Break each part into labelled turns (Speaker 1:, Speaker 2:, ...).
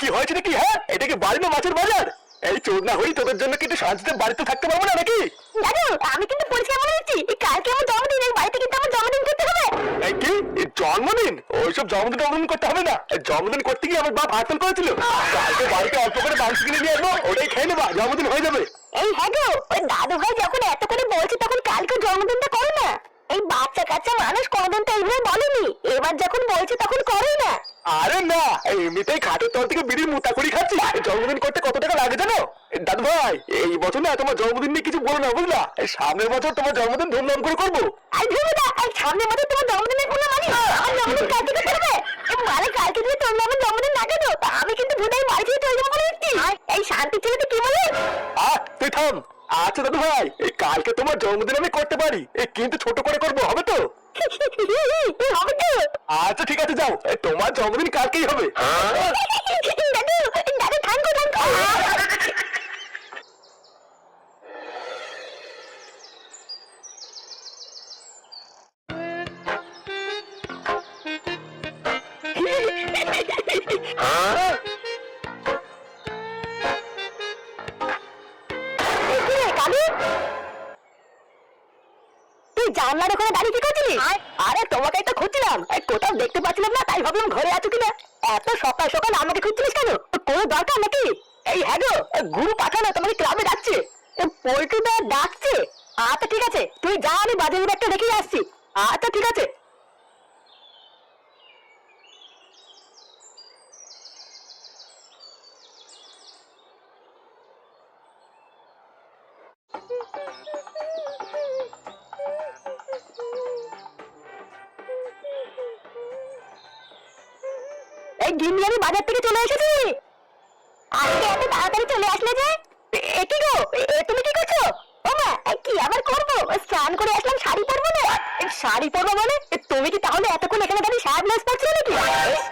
Speaker 1: কি হয়েছে নাকি
Speaker 2: হ্যাঁ? এটা কি বাড়ি না মাছের বাজার? এই চোর না হই তোদের জন্য কিন্তু শান্তিতে বাড়িতে থাকতে পারব না নাকি?
Speaker 1: দাদু আমি কিন্তু পরিষ্কার বলে দিচ্ছি কালকে আমার জন্মদিন এই বাড়িতে কিন্তু আমার জন্মদিন করতে হবে।
Speaker 2: এই কি? এই জন্মদিন? ওইসব জন্মদিন জন্মদিন করতে হবে না। এই জন্মদিন করতে গিয়ে আমার বাপ হাতল করেছিল। কালকে বাড়িতে অল্প করে মাংস কিনে নিয়ে আসব ওটাই খেয়ে নেবা জন্মদিন হয়ে যাবে।
Speaker 1: এই হ্যাঁ গো ওই দাদু ভাই যখন এত করে বলছে তখন কালকে জন্মদিনটা করো না। এই বাচ্চা কাচ্চা মানুষ কোনোদিন তো এইভাবে বলেনি। এবার যখন বলছে তখন করোই না।
Speaker 2: আরে না এমনিতেই খাটের তল থেকে বিড়ির মুতা করি খাচ্ছি জন্মদিন করতে কত টাকা লাগে জানো? দাদু ভাই এই বছর না তোমার জন্মদিন নিয়ে কিছু বলো না বুঝলা? এই সামনের বছর তোমার জন্মদিন ধুমধাম করে করব।
Speaker 1: সামনের মধ্যে তোমার জন্মদিনের কোনো মানে আমার জন্মদিন কালকে তো করবে মানে কালকে যদি তোমরা আমার জন্মদিন না আমি কিন্তু ভুদাই বাড়ি থেকে চলে যাব এই শান্তি ছেলে তো কি বলে
Speaker 2: আহ তুই থাম। আচ্ছা দাদু ভাই এই কালকে তোমার জন্মদিন আমি করতে পারি। এই কিন্তু ছোট করে করব হবে তো?
Speaker 1: হবে তো
Speaker 2: আচ্ছা ঠিক আছে যাও। তোমার জন্মদিন কালকেই হবে।
Speaker 1: দাদু দাদু থাঙ্কো থাঙ্কো তুই জানলার ওখানে দাঁড়িয়ে কি করছিলি? আরে তোমাকে তো খুঁজছিলাম। কোথাও দেখতে পাচ্ছিলাম না তাই ভাবলাম ঘরে আছো কিনা। এত সকাল সকাল আমাকে খুঁজছিলিস কেন? কোনো দরকার নাকি? এই হ্যাঁ গো গুরু পাঠানো তোমাকে ক্লাবে ডাকছে। পোল্ট্রিটা ডাকছে। আচ্ছা ঠিক আছে। তুই যা আমি বাজারের ব্যাগটা রেখেই আসছি। আচ্ছা ঠিক আছে। এই আমি বাজার থেকে চলে এসেছি আজকে এত তাড়াতাড়ি চলে আসলে যে? এ- কি গো? তুমি কি করছ? ও মা কি আবার করব? স্নান করে আসলাম শাড়ি পরবো না। শাড়ি পরবো মানে? তুমি কি তাহলে এতক্ষণ এখানে দাঁড়িয়ে স্যাড নাচ করছিলে নাকি?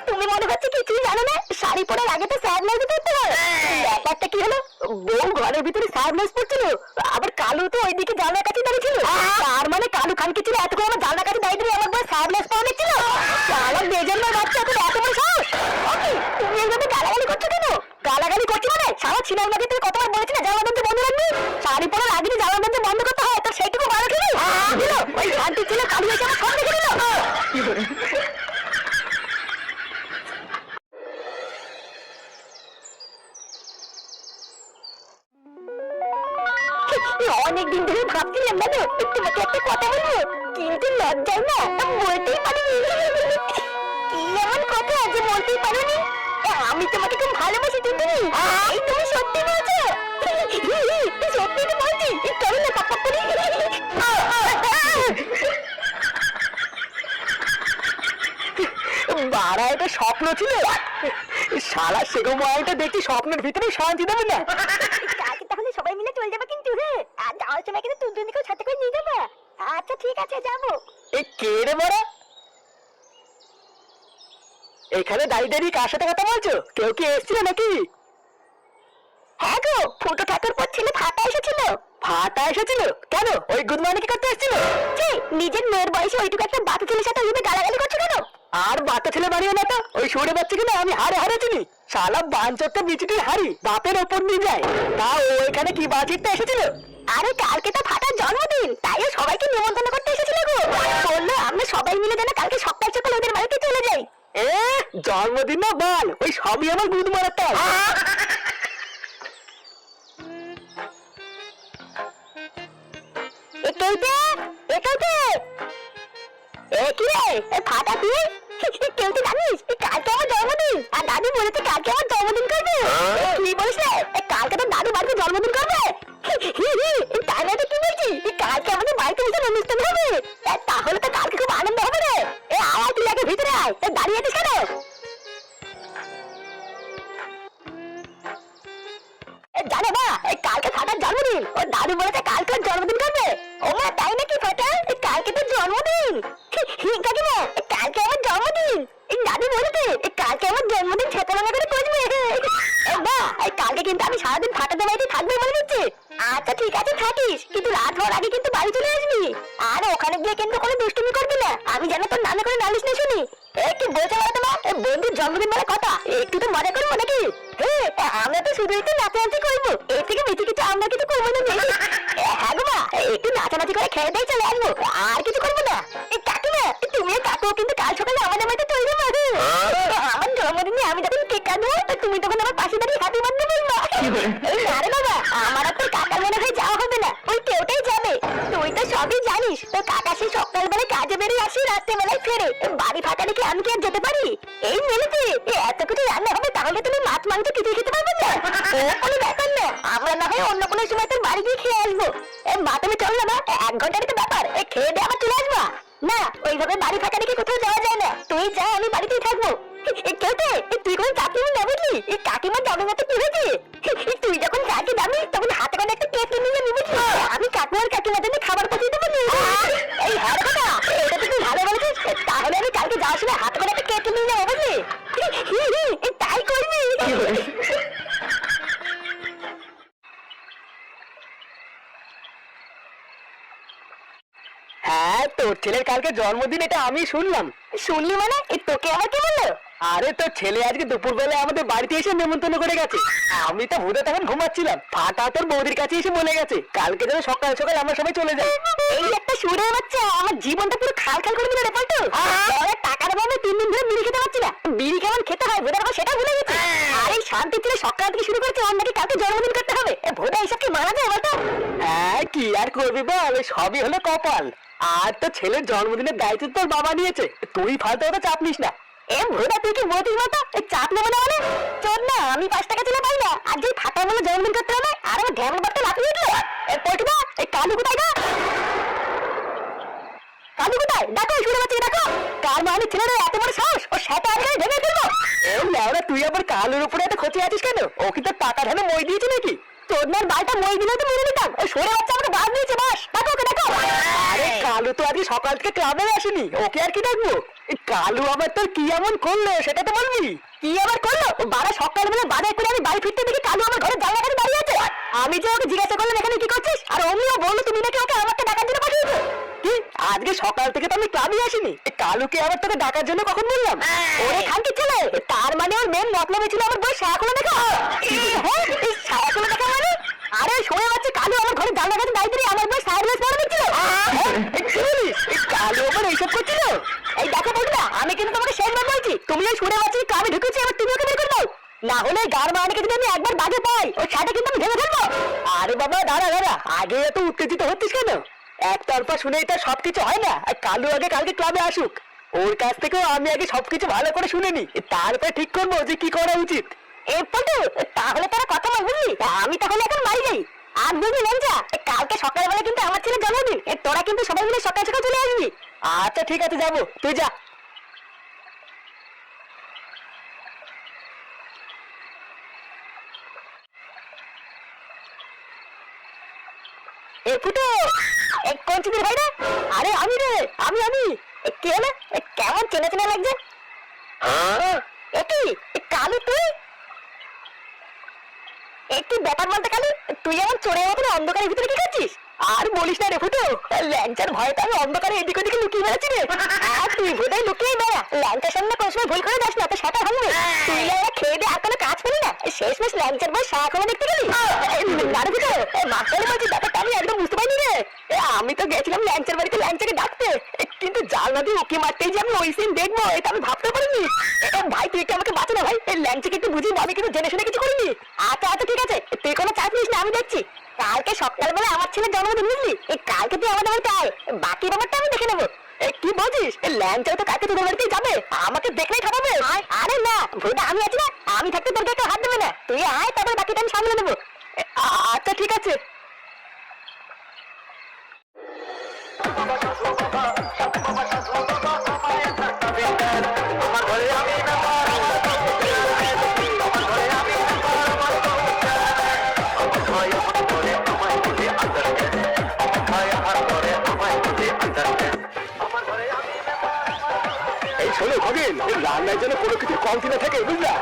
Speaker 1: তুমি মনে হচ্ছে কিছুই জানো না? শাড়ি পরার আগে তো স্যাড নাচ করতে হয়। ব্যাপারটা কি হলো? বউ ঘরের ভিতরে স্যাড নাচ করছিল আবার কালু তো ওইদিকে জানলার কাছে দাঁড়িয়ে ছিল তার মানে কালু খানকে ছিল এতক্ষণ আমার জানলার কাছে দাঁড়িয়ে আমার বউ স্যাড নাচ পাওয়া ছিল আমার বেজন্মার মানে সারা তুই কতবার বলেছি না জানলা দরজা বন্ধ রাখবি শাড়ি যে জানলা দরজা বন্ধ করতে হয়, তো সেইটুকু ভালো খেলি ওই শান্তি ছিল কালি এসে আমার সব দেখে দিল অনেকদিন ধরে ভাবছিলাম দাদু তোমাকে একটা কথা বলব? কিন্তু লজ্জায় না বলতেই পারিনি। কি এমন কথা যে বলতেই পারোনি? আমি তোমাকে খুব ভালোবাসি তুমি এই তুমি সত্যি বলছো? সত্যি তো বলছি। করো না পাপা করি।
Speaker 2: বাড়া এটা স্বপ্ন ছিল। সারা সেগো মায়াটা দেখছি স্বপ্নের ভিতরে শান্তি দেবে না।
Speaker 1: তাহলে সবাই মিলে চলে যাবে কিন্তু হ্যাঁ? আর যাওয়ার সময় কিন্তু দুজনকেও সাথে করে নিয়ে যাব। আচ্ছা ঠিক আছে যাব।
Speaker 2: এই কে রে বড়া? এখানে দাঁড়িয়ে দাঁড়িয়ে কার সাথে কথা বলছো? কেউ কি এসেছিল নাকি?
Speaker 1: হ্যাঁ গো ফুটো ঠাকুর পর ছেলে ফাটা এসেছিল।
Speaker 2: ফাটা এসেছিল? কেন? ওই গুড মর্নিং কি করতে এসেছিল?
Speaker 1: ছি, নিজের মেয়ের বয়সে ওইটুকু একটা বাচ্চা ছেলের সাথে ওইভাবে গালাগালি করছ কেন?
Speaker 2: আর বাচ্চা ছেলে বানিয়ে না তো। ওই সরে বাচ্চা কিনা? আমি হারে হারে চিনি। শালা বাঞ্চরটা বিচিটির হারি বাপের ওপর নিয়ে যায়। তা ও এখানে কি বাজিতে এসেছিল?
Speaker 1: আরে কালকে তো ফাটার জন্মদিন তাই সবাইকে নিমন্ত্রণ করতে এসেছিল গো। বলল আমরা সবাই মিলে যেন কালকে সকাল সকাল ওদের বাড়িতে চলে যাই।
Speaker 2: এ, জন্মদিন না বল? ওই সবই আমার গুদ মারার তো?
Speaker 1: একেইতে একেইতে এ, কি রে? এ, ফাটা তুই? কেউ তো জানিস? কালকে আমার জন্মদিন। আর দাদু বলেছে কালকে আমার জন্মদিন করবে। এ কি বলিস রে কালকে তো দাদু বাড়িতে জন্মদিন করবে। তাই না তো কি বলছি কালকে আমাদের বাড়িতে বসে অনুষ্ঠান হবে। তাহলে তো কালকে খুব আনন্দ হবে রে। এ আয় তুই আগে ভিতরে আয়। দাঁড়িয়ে আছিস কেন? এ তোর দাদু বলেছে কালকে জন্মদিন করবে। ও তাই নাকি ফাটা? কালকে তোর জন্মদিন। কাকিমা কালকে জন্মদিন এই দাদু এই কালকে আমার জন্মদিন ছেপালানা করে এই না কালকে কিন্তু আমি সারাদিন ফাটাতে বাড়িতে থাকব বলে দিচ্ছি। আচ্ছা ঠিক আছে, থাকিস। কিন্তু রাত হওয়ার আগে কিন্তু বাড়ি চলে আসবি। আর ওখানে গিয়ে কিন্তু কোনো দুষ্টুমি করবি না। আমি যেন তোর নামে করে নালিশ না শুনি। একটু বলতে পারো না এই বন্ধুর জন্মদিন বলে কথা। একটু তো মজা করব নাকি? আমরা তো শুধু একটু নাচানাচি করব। এর থেকে বেশি কিছু আমরা কিছু করব না হ্যাঁ গো মা একটু নাচানাচি করে খেয়ে দিয়ে চলে আসব। আর কিছু করব না। ফেরে বাড়ি ফাঁকা রেখে আমি কি আর যেতে পারি? এই মেলেতে এত কিছু রান্না হবে তাহলে তুমি মাছ মাংস কিছু খেতে পারবে না। কোনো ব্যাপার না আমরা না হয় অন্য কোনো সময় তোর বাড়ি গিয়ে খেয়ে আসব। মা তুমি চল না এক ঘন্টারই তো ব্যাপার খেয়ে দিয়ে আবার চলে আসবা। না ওইভাবে বাড়ি ফাঁকা রেখে কোথাও যাওয়া যায় না তুই যা আমি বাড়িতেই থাকব। এ তুই কোনো চাকরি না বুঝলি? এই কাকিমার দামের মতো কি হয়েছে? তুই যখন চাকরি দামি তখন হাতে করে একটা কেক নিয়ে নিবি আমি কাকুয়ার কাকিমার জন্য খাবার পাঠিয়ে দেবো। নি। এই হ্যাঁ কথা। কালকে যাওয়ার সময় হাতে করে কেক নিয়ে নেব বুঝলি? তাই করবি?
Speaker 3: হ্যাঁ তোর ছেলের কালকে জন্মদিন এটা আমি শুনলাম।
Speaker 1: শুনলি মানে? এ, তোকে আবার কি বলল?
Speaker 3: আরে তোর ছেলে আজকে দুপুরবেলায় আমাদের বাড়িতে এসে নেমন্তন্ন করে গেছে। আমি তো ভূতে তখন ঘুমাচ্ছিলাম। ফাটা তোর বৌদির কাছে এসে বলে গেছে কালকে যেন সকাল সকাল আমরা সবাই চলে যাই
Speaker 1: এই সুরের বাচ্চা আমার জীবনটা পুরো খাল খাল করে দিল রে পল্টু। আরে টাকার অভাবে তিন দিন ধরে বিড়ি খেতে পারছি না। বিড়ি কেমন খেতে হয় ভোদার সেটা ভুলে গেছি। আর এই শান্তি ছেলে সকাল থেকে শুরু করেছে ওর নাকি জন্মদিন করতে হবে। ভোদা এইসব কি মানা যায় বলতো?
Speaker 3: হ্যাঁ কি আর করবি বল? সবই হলো কপাল। আর তোর ছেলের জন্মদিনের দায়িত্ব তোর বাবা নিয়েছে। তুই ফালতু ওটা চাপ নিস না।
Speaker 1: এ ভোদা তুই কি বলছিস মতো চাপ নেব না মানে? চল না আমি পাঁচ টাকা চলে পাই না। আর যে ফাটা বলে জন্মদিন করতে হবে আর আমার ঢ্যাম বাটটা লাফিয়ে উঠল? এ পল্টুদা এই কালু কোথায় গা? কালু কোথায়? দেখো শুনে পাচ্ছি দেখো। কার মানে ছেলেরা এত বড় সাহস? ও সাথে আমি ভেঙে ফেলব।
Speaker 3: এই লেওরা তুই আবার কালুর উপরে এত খোঁচে আছিস কেন? ও কি তোর টাকা ধানে মই দিয়েছে নাকি?
Speaker 1: তোর নার বালটা মই দিলেও তো মেরে নিতাম। ওই সরে বাচ্চা আমাকে বাদ দিয়েছে, বাস। দেখো ওকে, দেখো।
Speaker 3: আরে, কালু তো আজকে সকাল থেকে ক্লাবে আসেনি। ওকে আর কি ডাকবো কালু আবার তোর কি এমন করল, সেটা তো বলবি?
Speaker 1: কি আবার করল? বারা সকালবেলা বাজার করে আমি বাড়ি ফিরতে দেখি কালু আমার ঘরে জানলা কাছে দাঁড়িয়ে আছে। আমি যে ওকে জিজ্ঞাসা করলাম, এখানে কি করছিস? আর অমনিও বলল, তুমি নাকি ওকে আমাকে ডাকার জন্য পাঠিয়েছো?
Speaker 3: কি আজকে সকাল থেকে তো আমি ক্লাবে আসিনি। কালুকে আবার তোকে ডাকার জন্য কখন বললাম?
Speaker 1: ওরে খানকি ছেলে তার মানে ওর মেন মতলব ছিল আমার বই সায়াকুলো দেখা। হ্যাঁ এই দেখা মানে? আরে শোনা যাচ্ছে কালু আমার ঘরে জানলা কাছে দাঁড়িয়ে আমার বই সায়াকুলো পড়ে দিচ্ছিল
Speaker 3: কালু আবার এইসব করছিল?
Speaker 1: এই দেখো বলটা আমি কিন্তু তোমাকে শেষবার বলছি। তুমি ওই শুনে পাচ্ছি কামে ঢুকেছি এবার তুমি ওকে বের করে দাও। না হলে গার মারানিকে যদি আমি একবার বাগে পাই ওই সাথে কিন্তু আমি ভেঙে ফেলব।
Speaker 3: আরে বাবা দাঁড়া দাঁড়া আগে এত উত্তেজিত হচ্ছিস কেন? একতরফা শুনেই তো সবকিছু হয় না? আর কালু আগে কালকে ক্লাবে আসুক। ওর কাছ থেকেও আমি আগে সবকিছু ভালো করে শুনে নি তারপরে ঠিক করব যে কি করা উচিত।
Speaker 1: এ পটু তাহলে তারা কথা বল বুঝলি? আমি তাহলে এখন বাড়ি যাই। আর বুঝলি লঞ্চা কালকে সকালবেলা কিন্তু আমার ছেলে জন্মদিন। তোরা কিন্তু সবাই মিলে সকাল সকাল চলে আসবি।
Speaker 3: আচ্ছা ঠিক আছে যাব। তুই যা।
Speaker 1: ফুটো কোন চিনের ভাই রে? আরে আমি রে আমি আমি। কে হলো কেমন চেনা চেনা লাগছে? এ কি? কালু তুই? একটু ব্যাপার বলতে কালু? তুই আমার চোরের মতন অন্ধকারের ভিতরে কি করছিস? আর বলিস না রে ফুটো ল্যাংচার ভয়তে আমি অন্ধকারে এদিক ওদিকে লুকিয়ে বেড়াচ্ছি রে। আর তুই বোধহয় লুকিয়ে বেড়া। ল্যাংচার সামনে কোনো সময় ভুল করে যাস না তো সেটা ভাঙবে। তুই খেয়ে শেষ মেশ ল্যাংচার বই সারা করে দেখতে গেলি? না রে ফুটো বলছি, ব্যাপারটা আমি একদম বুঝতে পারিনি রে। আমি তো গেছিলাম ল্যাংচার বাড়িতে, ল্যাংচাকে ডাকতে। কিন্তু জানলা দিয়ে উকি মারতেই যে আমি ওই সিন দেখব, এটা আমি ভাবতে পারিনি। ভাই, তুই আমাকে বাঁচা না ভাই? এই ল্যাংচাকে একটু বুঝিয়ে আমি কিন্তু জেনে শুনে কিছু করিনি। আচ্ছা আচ্ছা ঠিক আছে। তুই কোনো চাপ নিস না, আমি দেখছি। কালকে সকালবেলা আমার ছেলের জন্মদিন, বুঝলি? এই কালকে তুই আমাদের বাড়িতে আয়। বাকি ব্যাপারটা আমি দেখে নেব। কি বলছিস? এই ল্যাংচা তো কাকে তোদের বাড়িতে যাবে? আমাকে দেখলেই ঠকাবে। আরে না ভুলটা আমি আছি না। আমি থাকতে তোর হাত দেবে না? তুই আয় তারপরে বাকিটা আমি সামলে নেব। আচ্ছা ঠিক আছে।
Speaker 2: কমতি না থাকে, বুঝলা?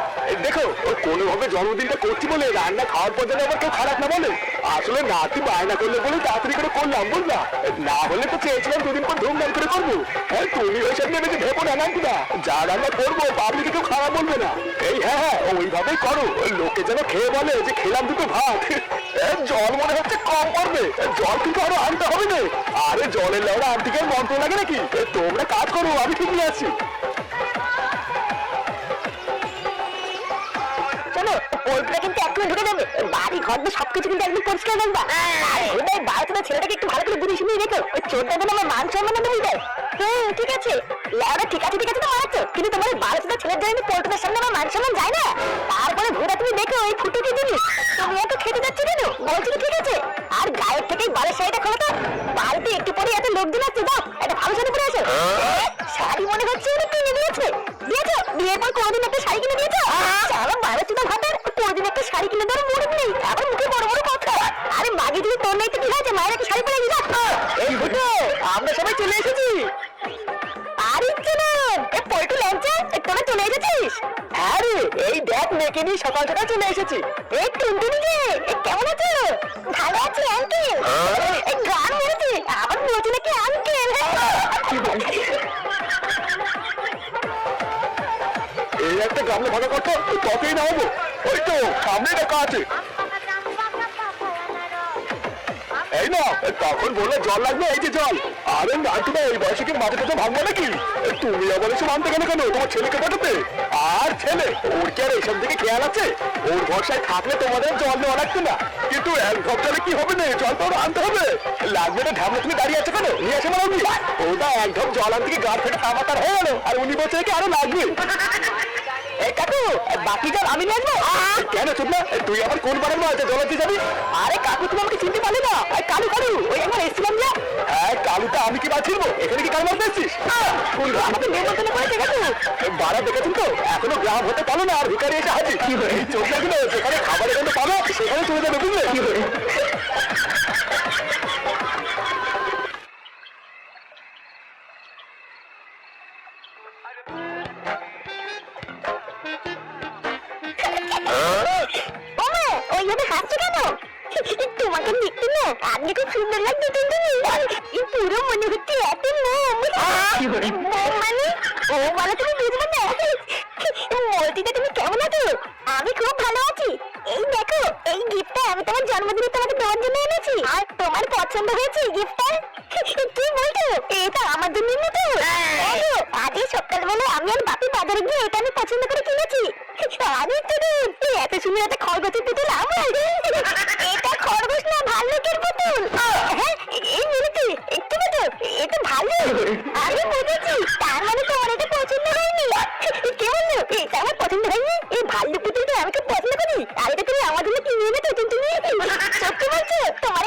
Speaker 2: দেখো কোনোভাবে জন্মদিনটা করছি বলে রান্না খাওয়ার পর যেন আবার কেউ খারাপ না বলে। আসলে নাতি বায়না করলে বলে তাড়াতাড়ি করে করলাম, বুঝলা? না হলে তো চেয়েছিলাম দুদিন পর ধুমধাম করে করব। হ্যাঁ তুমি ওই সব নিয়ে বেশি ভেবো না নাকি না যা রান্না করব, পাবলিকে কেউ খারাপ বলবে না। এই হ্যাঁ হ্যাঁ ওইভাবেই করো। লোকে যেন খেয়ে বলে যে খেলাম দুটো ভাত। জল মনে হচ্ছে কম করবে জল কিন্তু আরও আনতে হবে না। আরে জলের লেওড়া আনতে আর মন্ত্র লাগে নাকি? তোমরা কাজ করো, আমি ঠিক নিয়ে আছি
Speaker 1: এক্ষুনি ঢুকে যাবে। বাড়ি ঘর দিয়ে সবকিছু কিন্তু একদম পরিষ্কার রাখবা ওই বারোটা ছেলেটাকে একটু ভালো করে বুঝে শুনিয়ে রেখো। ওই চোরটা যেন আমার মান সম্মান না দেয় হুম ঠিক আছে। লেওরা ঠিক আছে ঠিক আছে তো মারাচ্ছ কিন্তু তোমার বারোটা ছেলের জন্য পোল্ট্রিটার সামনে আমার মান সম্মান যায় না। তারপরে ঘোড়া তুমি দেখো ওই ফুটুকে জিনিস। তুমি এত খেতে যাচ্ছ কেন? বলছি ঠিক আছে। আর গায়ের থেকে বালের শাড়িটা খোলো তো। বাড়িতে একটু পরে এত লোকজন আসছে দাও একটা ভালো শাড়ি পরে আসো। শাড়ি মনে হচ্ছে উনি কিনে দিয়েছে। দিয়েছ? বিয়ের পর কোনোদিন একটা শাড়ি কিনে দিয়েছ? সারা বারো চুদা ভাতার শাড়ি কিনে দেওয়ার মুরুখ নেই আবার মুখে বড় বড় কথা। আরে মাগে যদি তোর নেই তো কি হয়েছে মায়ের একটা শাড়ি পরে দিলা
Speaker 3: এই ফুটো আমরা সবাই চলে এসেছি।
Speaker 1: আরে চলো এ পল্টু ল্যাংচা তোরা চলে এসেছিস?
Speaker 3: হ্যাঁ রে এই দেখ মেয়েকে নিয়ে সকাল সকাল চলে এসেছি।
Speaker 1: এই টুনটুনি যে কেমন আছো? ভালো আছি আঙ্কেল এই গান মেরেছে আবার বলছে নাকি আঙ্কেল
Speaker 2: এই একটা গামলা ভাঙা কথা কতই না হব ওই তো সামনে দেখা আছে? এই না, তখন বললে জল লাগবে, এই যে জল। আরে নাটুদা এই বয়সে কি মাথা টাথা ভাঙবে নাকি? তুমি আবার এসে মানতে গেলে কেন? তোমার ছেলেকে পাঠাতে আর ছেলে, ওর কি আর এইসব দিকে খেয়াল আছে? ওর ভরসায় থাকলে তোমাদের জল দেওয়া লাগতো না। কিন্তু এক ঢপ জলে কি হবে না? জল তো আনতে হবে। লাগবে না ঢামলে তুমি দাঁড়িয়ে আছো কেন? নিয়ে আসে মারাবি ওটা এক ঢপ জল আনতে গিয়ে গাড় ফেটে খাবার হয়ে গেল। আর উনি বলছে কি আরও লাগবে।
Speaker 3: কাকু বাকি জল আমি নিয়ে আসব
Speaker 2: কেন চুপ না? তুই আবার কোন পাড়ার মা আছে? জল দিয়ে যাবি?
Speaker 3: আরে কাকু তুমি আমাকে চিনতে পারলে না। কালু কালু ওই একবার এসেছিলাম যে।
Speaker 2: হ্যাঁ কালুটা আমি কি বাঁচিব এখানে কি কাল মারতে এসছিস?
Speaker 3: আমাকে নিমন্ত্রণ করেছে কাকু।
Speaker 2: বাড়া দেখেছেন তো? এখনও গ্রাম হতে পারো না আর ভিকারি এসে হাজির। কি হয়ে চোখ লাগল যেখানে খাবার এখানে পাবে সেখানে চলে যাবে বুঝলে? কি হয়ে
Speaker 1: মানে তুমি পছন্দ এই ভাল্লুক পুতুলটা আমি পছন্দ করি। আর এটা তুমি আমার জন্য কিনে এনেছো? তুমি সত্যি বলছো? তোমার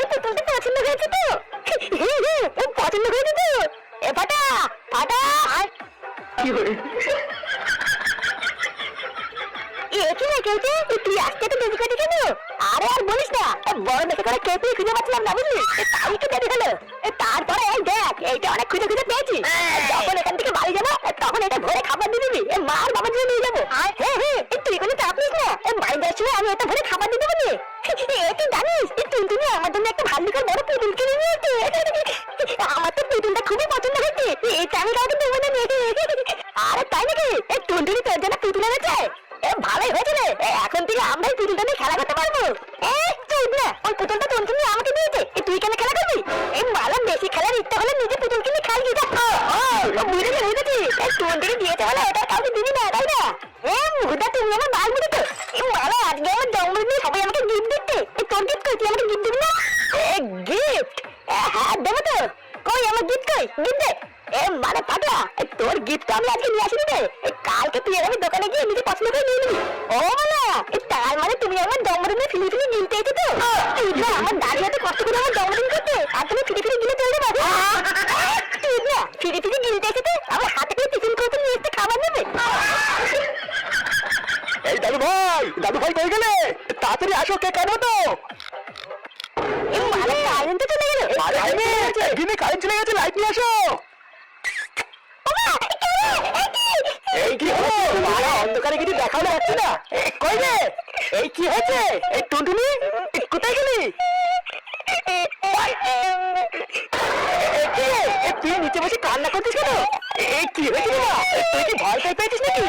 Speaker 1: আমি এটা ভরে খাবার দিতে নে এ তুই জানিস আমি আজকে নিয়ে আসিনি রে। কালকে তুই আমি দোকানে গিয়ে নিজে পছন্দ করে নিয়ে নিবি। ও এ, তার মানে তুমি আমার জন্মদিনে ফিলি ফিলি গিলতে এসে তো? তুই আমার হাতে কষ্ট করে আমার জন্মদিন করতে আর তুমি ফিলি ফিলি গিলে চলে যাবে তুই না গিলতে এসে আমার হাতে করে টিফিন করতে নিয়ে এসে খাবার নেবে
Speaker 2: এই দাদু ভাই দাদু ভাই কই গেলে? তাড়াতাড়ি আসো কে কেন তো।
Speaker 1: মানে কারেন্ট চলে গেল।
Speaker 2: কারেন্ট চলে গেছে লাইট নিয়ে আসো। মারা অন্ধকারে কিছু দেখাও যাচ্ছে না। কই রে? এই কি হয়েছে? এই টুনটুনি কোথায় গেলি? তুই নিচে বসে কান্না করছিস কেন? এ, কি হয়েছে? এ, তুই কি ভয় পেয়ে পেয়েছিস নাকি?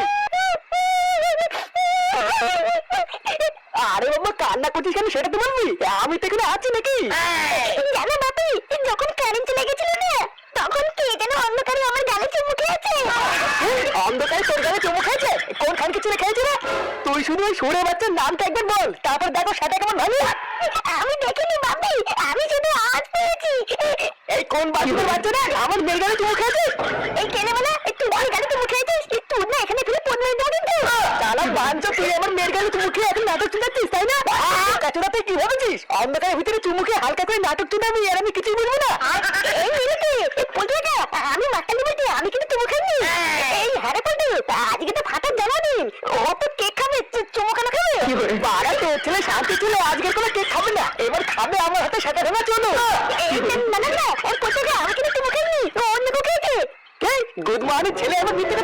Speaker 2: আরে বাবা কান্না করছিস কেন? সেটা তো বলবি। আমি তো এখানে আছি নাকি?
Speaker 1: জানো
Speaker 2: সুরে বাচ্চার নামটা একবার বল তারপর দেখো সেটা কেমন ভালো
Speaker 1: আমি দেখিনি বাপি আমি শুধু আজ পেয়েছি।
Speaker 2: এই কোন বাচ্চাদের বাচ্চা রে আমার গালে চুমু খেয়েছে?
Speaker 1: এই কেনে বলে তুই আমার গালে চুমু খেয়েছিস? তুই না এখানে ফিরে পড়বে না কিন্তু
Speaker 2: তালা বাঞ্চ তুই আমার মেয়ের গালে চুমু খেয়ে এখন নাটক চুটাচ্ছিস তাই না? কাচুরা তুই কি ভাবছিস? অন্ধকারের ভিতরে চুমু খেয়ে হালকা করে নাটক চুটাবি আর আমি কিছুই বলব না।
Speaker 1: এই মিলিতে পল্টুটা আমি মাতালি বলছি আমি কিন্তু চুমু খাইনি এই হ্যারে পল্টু আজকে তো ফাটার জন্মদিন ও তো কেক খাবে চু- চুমু কেন খাবে
Speaker 2: বাড়া তোর ছেলে শান্তি ছিল আজকের কোনো কেক খাবে না এবার খাবে আমার হাতে সেটা ভেঙে চলো
Speaker 1: না না না ওর কোথায় আমি কিন্তু তোমাকে নি ও অন্য কোথাকে কে
Speaker 2: গুড মর্নিং ছেলে আমার মিথ্যে